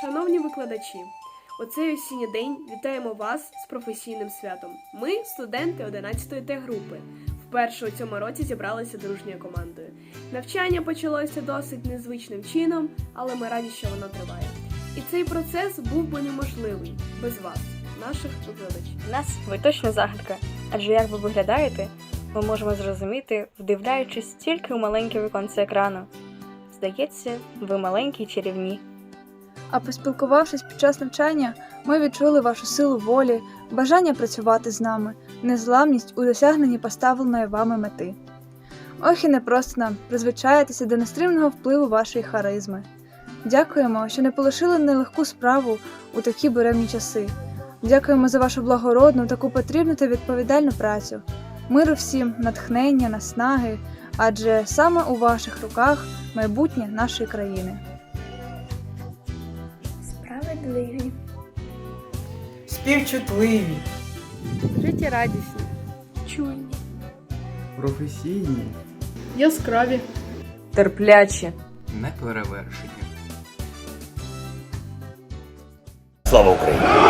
Шановні викладачі, у цей осінній день вітаємо вас з професійним святом. Ми, студенти 11-ї Т групи, вперше у цьому році зібралися дружньою командою. Навчання почалося досить незвичним чином, але ми раді, що воно триває. І цей процес був би неможливий без вас, наших викладачів. Нас ви точно загадка, адже як ви виглядаєте, ми можемо зрозуміти, вдивляючись тільки у маленьке віконце екрану. Здається, ви маленькі чарівні. А поспілкувавшись під час навчання, ми відчули вашу силу волі, бажання працювати з нами, незламність у досягненні поставленої вами мети. Ох і непросто нам призвичаєтеся до нестримного впливу вашої харизми. Дякуємо, що не полишили нелегку справу у такі буремні часи. Дякуємо за вашу благородну, таку потрібну та відповідальну працю. Миру всім, натхнення, наснаги, адже саме у ваших руках майбутнє нашої країни. Справедливі. Співчутливі, Життєрадісні, Чуйні. професійні, яскраві. терплячі. неперевершені. Слава Україні!